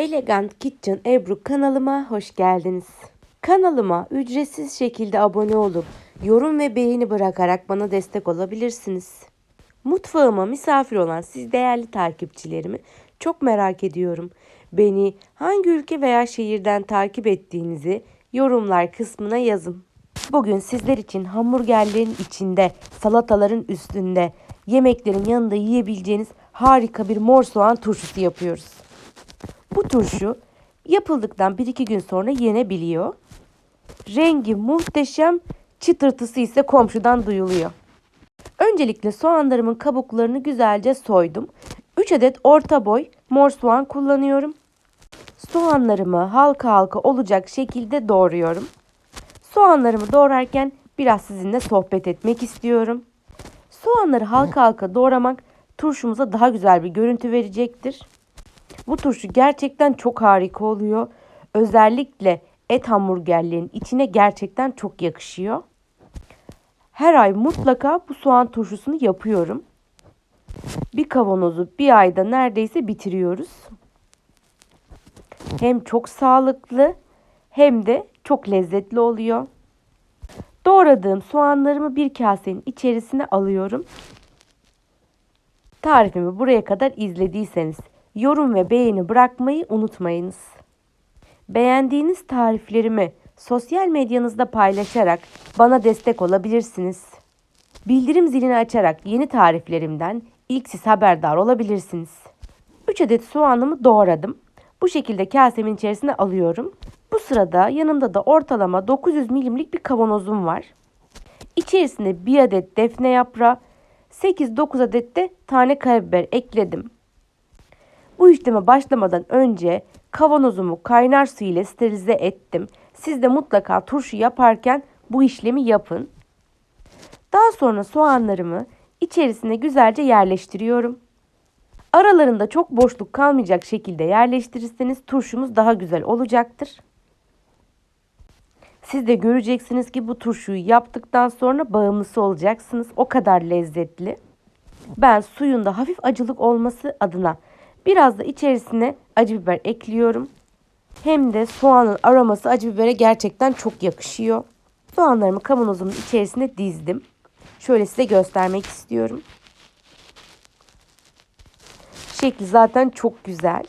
Elegant Kitchen Ebru kanalıma hoş geldiniz. Kanalıma ücretsiz şekilde abone olup yorum ve beğeni bırakarak bana destek olabilirsiniz. Mutfağıma misafir olan siz değerli takipçilerimi çok merak ediyorum. Beni hangi ülke veya şehirden takip ettiğinizi yorumlar kısmına yazın. Bugün sizler için hamburgerlerin içinde, salataların üstünde, yemeklerin yanında yiyebileceğiniz harika bir mor soğan turşusu yapıyoruz. Bu turşu yapıldıktan 1-2 gün sonra yenebiliyor. Rengi muhteşem, çıtırtısı ise komşudan duyuluyor. Öncelikle soğanlarımın kabuklarını güzelce soydum. 3 adet orta boy mor soğan kullanıyorum. Soğanlarımı halka halka olacak şekilde doğruyorum. Soğanlarımı doğrarken biraz sizinle sohbet etmek istiyorum. Soğanları halka halka doğramak turşumuza daha güzel bir görüntü verecektir. Bu turşu gerçekten çok harika oluyor. Özellikle et hamburgerlerin içine gerçekten çok yakışıyor. Her ay mutlaka bu soğan turşusunu yapıyorum. Bir kavanozu bir ayda neredeyse bitiriyoruz. Hem çok sağlıklı hem de çok lezzetli oluyor. Doğradığım soğanlarımı bir kasenin içerisine alıyorum. Tarifimi buraya kadar izlediyseniz yorum ve beğeni bırakmayı unutmayınız. Beğendiğiniz tariflerimi sosyal medyanızda paylaşarak bana destek olabilirsiniz. Bildirim zilini açarak yeni tariflerimden ilk siz haberdar olabilirsiniz. 3 adet soğanımı doğradım. Bu şekilde kasemin içerisine alıyorum. Bu sırada yanımda da ortalama 900 milimlik bir kavanozum var. İçerisine 1 adet defne yaprağı, 8-9 adet de tane karabiber ekledim. Bu işleme başlamadan önce kavanozumu kaynar su ile sterilize ettim. Siz de mutlaka turşu yaparken bu işlemi yapın. Daha sonra soğanlarımı içerisine güzelce yerleştiriyorum. Aralarında çok boşluk kalmayacak şekilde yerleştirirseniz turşumuz daha güzel olacaktır. Siz de göreceksiniz ki bu turşuyu yaptıktan sonra bağımlısı olacaksınız. O kadar lezzetli. Ben suyunda hafif acılık olması adına biraz da içerisine acı biber ekliyorum. Hem de soğanın aroması acı bibere gerçekten çok yakışıyor. Soğanlarımı kavanozumun içerisine dizdim. Şöyle size göstermek istiyorum. Şekli zaten çok güzel.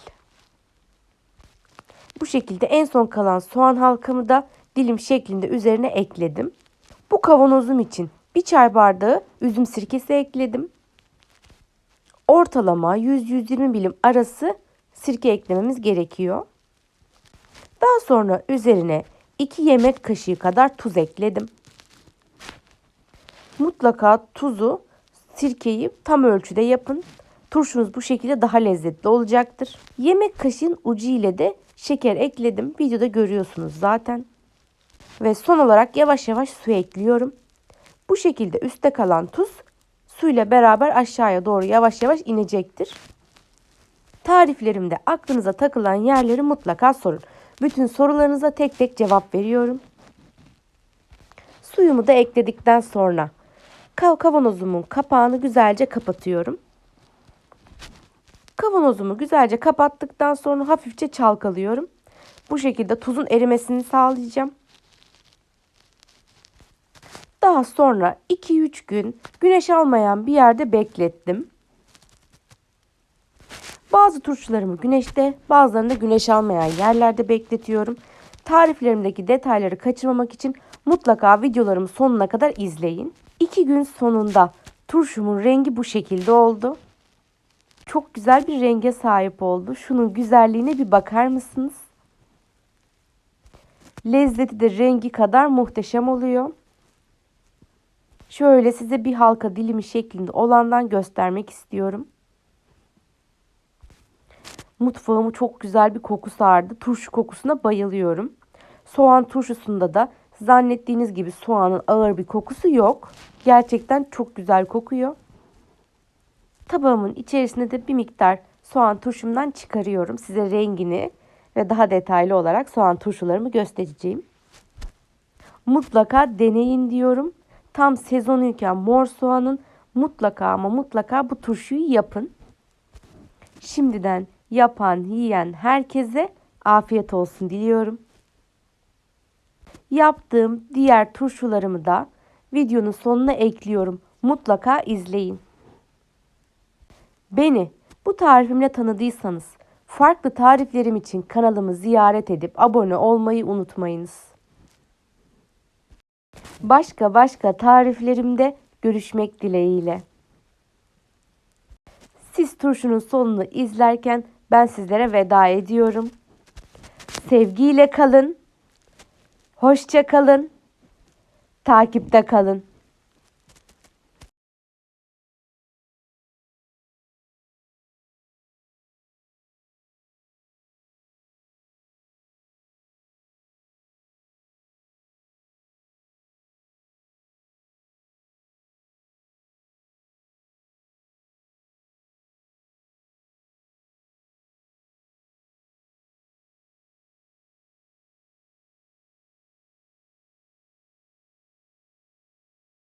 Bu şekilde en son kalan soğan halkamı da dilim şeklinde üzerine ekledim. Bu kavanozum için bir çay bardağı üzüm sirkesi ekledim. Ortalama 100-120 milim arası sirke eklememiz gerekiyor. Daha sonra üzerine 2 yemek kaşığı kadar tuz ekledim. Mutlaka tuzu, sirkeyi tam ölçüde yapın. Turşunuz bu şekilde daha lezzetli olacaktır. Yemek kaşığın ucu ile de şeker ekledim. Videoda görüyorsunuz zaten. Ve son olarak yavaş yavaş su ekliyorum. Bu şekilde üstte kalan tuz suyla beraber aşağıya doğru yavaş yavaş inecektir. Tariflerimde aklınıza takılan yerleri mutlaka sorun. Bütün sorularınıza tek tek cevap veriyorum. Suyumu da ekledikten sonra kavanozumun kapağını güzelce kapatıyorum. Kavanozumu güzelce kapattıktan sonra hafifçe çalkalıyorum. Bu şekilde tuzun erimesini sağlayacağım. Daha sonra 2-3 gün güneş almayan bir yerde beklettim. Bazı turşularımı güneşte, bazılarını da güneş almayan yerlerde bekletiyorum. Tariflerimdeki detayları kaçırmamak için mutlaka videolarımı sonuna kadar izleyin. 2 gün sonunda turşumun rengi bu şekilde oldu. Çok güzel bir renge sahip oldu. Şunun güzelliğine bir bakar mısınız? Lezzeti de rengi kadar muhteşem oluyor. Şöyle size bir halka dilimi şeklinde olandan göstermek istiyorum. Mutfağımı çok güzel bir koku sardı. Turşu kokusuna bayılıyorum. Soğan turşusunda da zannettiğiniz gibi soğanın ağır bir kokusu yok. Gerçekten çok güzel kokuyor. Tabağımın içerisine de bir miktar soğan turşumdan çıkarıyorum. Size rengini ve daha detaylı olarak soğan turşularımı göstereceğim. Mutlaka deneyin diyorum. Tam sezonuyken mor soğanın mutlaka ama mutlaka bu turşuyu yapın. Şimdiden yapan, yiyen herkese afiyet olsun diliyorum. Yaptığım diğer turşularımı da videonun sonuna ekliyorum. Mutlaka izleyin. Beni bu tarifimle tanıdıysanız farklı tariflerim için kanalımı ziyaret edip abone olmayı unutmayınız. Başka başka tariflerimde görüşmek dileğiyle. Siz turşunun sonunu izlerken ben sizlere veda ediyorum. Sevgiyle kalın. Hoşça kalın. Takipte kalın.